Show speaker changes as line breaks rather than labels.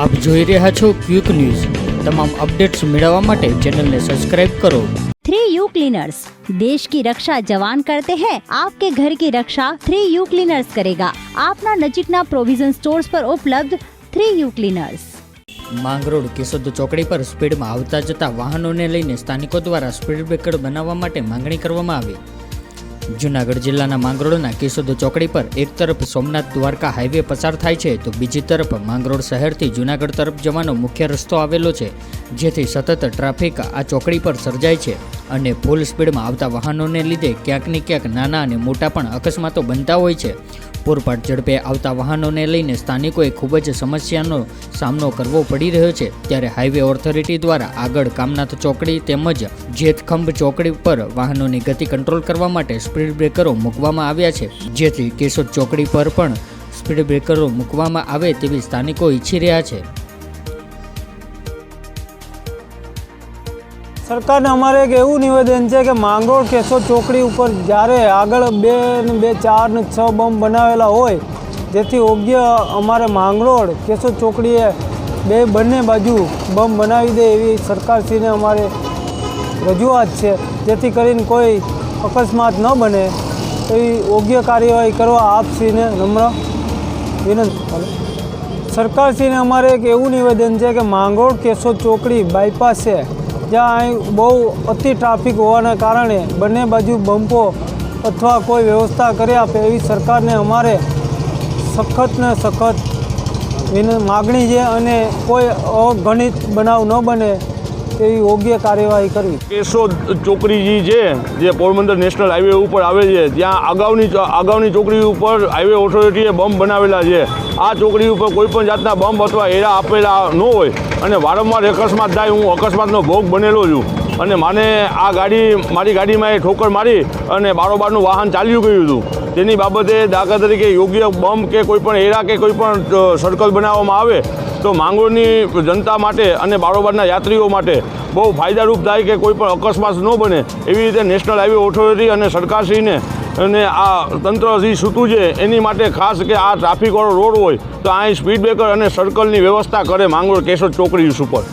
આપ જોઈ રહ્યા છો ક્વિક ન્યૂઝ તમામ અપડેટ્સ મેળવવા માટે ચેનલને સબસ્ક્રાઇબ કરો
थ्री यू क्लीनर्स देश की रक्षा जवान करते हैं आपके घर की रक्षा थ्री यू क्लीनर्स करेगा आपना नजीकना प्रोविजन स्टोर्स पर उपलब्ध three U cleaners
Mangrol Keshod ચોકડી પર સ્પીડમાં આવતા જતા વાહનોને લઈને સ્થાનિકો દ્વારા સ્પીડ બ્રેકર બનાવવા માટે માંગણી કરવામાં આવી જુનાગઢ જિલ્લાના માંગરોળના કેશોદ ચોકડી પર એક તરફ સોમનાથ દ્વારકા હાઈવે પસાર થાય છે તો બીજી તરફ માંગરોળ શહેરથી જુનાગઢ તરફ જવાનો મુખ્ય રસ્તો આવેલો છે, જેથી સતત ટ્રાફિક આ ચોકડી પર સર્જાય છે. અને ફૂલ સ્પીડમાં આવતા વાહનોને લીધે ક્યાંક ને ક્યાંક નાના અને મોટા પણ અકસ્માતો બનતા હોય છે. પૂરપાટ ઝડપે આવતા વાહનોને લઈને સ્થાનિકોએ ખૂબ જ સમસ્યાનો સામનો કરવો પડી રહ્યો છે. ત્યારે હાઈવે ઓથોરિટી દ્વારા આગળ કામનાથ ચોકડી તેમજ જેતખંભ ચોકડી પર વાહનોની ગતિ કંટ્રોલ કરવા માટે સ્પીડ બ્રેકરો મૂકવામાં આવ્યા છે. જેથી કેશોદ ચોકડી પર પણ સ્પીડ બ્રેકરો મૂકવામાં આવે તેવી સ્થાનિકો ઈચ્છી રહ્યા છે.
સરકારને અમારે એક એવું નિવેદન છે કે માંગરોળ કેશો ચોકડી ઉપર જ્યારે આગળ બે ને બે, ચાર ને છ બમ બનાવેલા હોય, જેથી યોગ્ય અમારે માંગરોળ કેશો ચોકડીએ બે બંને બાજુ બમ બનાવી દે એવી સરકારશ્રીને અમારે રજૂઆત છે. જેથી કરીને કોઈ અકસ્માત ન બને એવી યોગ્ય કાર્યવાહી કરવા આપશ્રીને નમ્ર વિનંતી. સરકારશ્રીને અમારે એક એવું નિવેદન છે કે માંગરોળ કેશો ચોકડી બાયપાસ છે જ્યાં અહીં બહુ અતિ ટ્રાફિક હોવાના કારણે બંને બાજુ બમ્પો અથવા કોઈ વ્યવસ્થા કરી આપે એવી સરકારને અમારે સખત ને સખત વિન, માગણી છે અને કોઈ અગણિત બનાવ ન બને તેવી યોગ્ય કાર્યવાહી કરવી
કેશોદ ચોકડીજી છે, જે પોરબંદર નેશનલ હાઈવે ઉપર આવે છે ત્યાં અગાઉની અગાઉની ચોકડી ઉપર હાઈવે ઓથોરિટીએ બમ્પ બનાવેલા છે. આ ચોકડી ઉપર કોઈપણ જાતના બમ્પ અથવા એરા આપેલા ન હોય અને વારંવાર અકસ્માત થાય, હું અકસ્માતનો ભોગ બનેલો છું. અને મને આ ગાડી, મારી ગાડીમાં એ ઠોકર મારી અને બારોબારનું વાહન ચાલ્યું ગયું હતું. તેની બાબતે દાખલા તરીકે યોગ્ય બમ્પ કે કોઈ પણ એરા કે કોઈ પણ સર્કલ બનાવવામાં આવે, તો માંગોળની જનતા માટે અને બારોબારના યાત્રીઓ માટે બહુ ફાયદારૂપ થાય કે કોઈ પણ અકસ્માત ન બને એવી રીતે નેશનલ હાઈવે ઓથોરિટી અને સરકારશ્રીને અને આ તંત્ર જે સૂતું છે, એની માટે ખાસ કે આ ટ્રાફિકવાળો રોડ હોય, તો અહીં સ્પીડ બ્રેકર અને સર્કલની વ્યવસ્થા કરે માંગોળ કેશોદ ચોકડી ઉપર.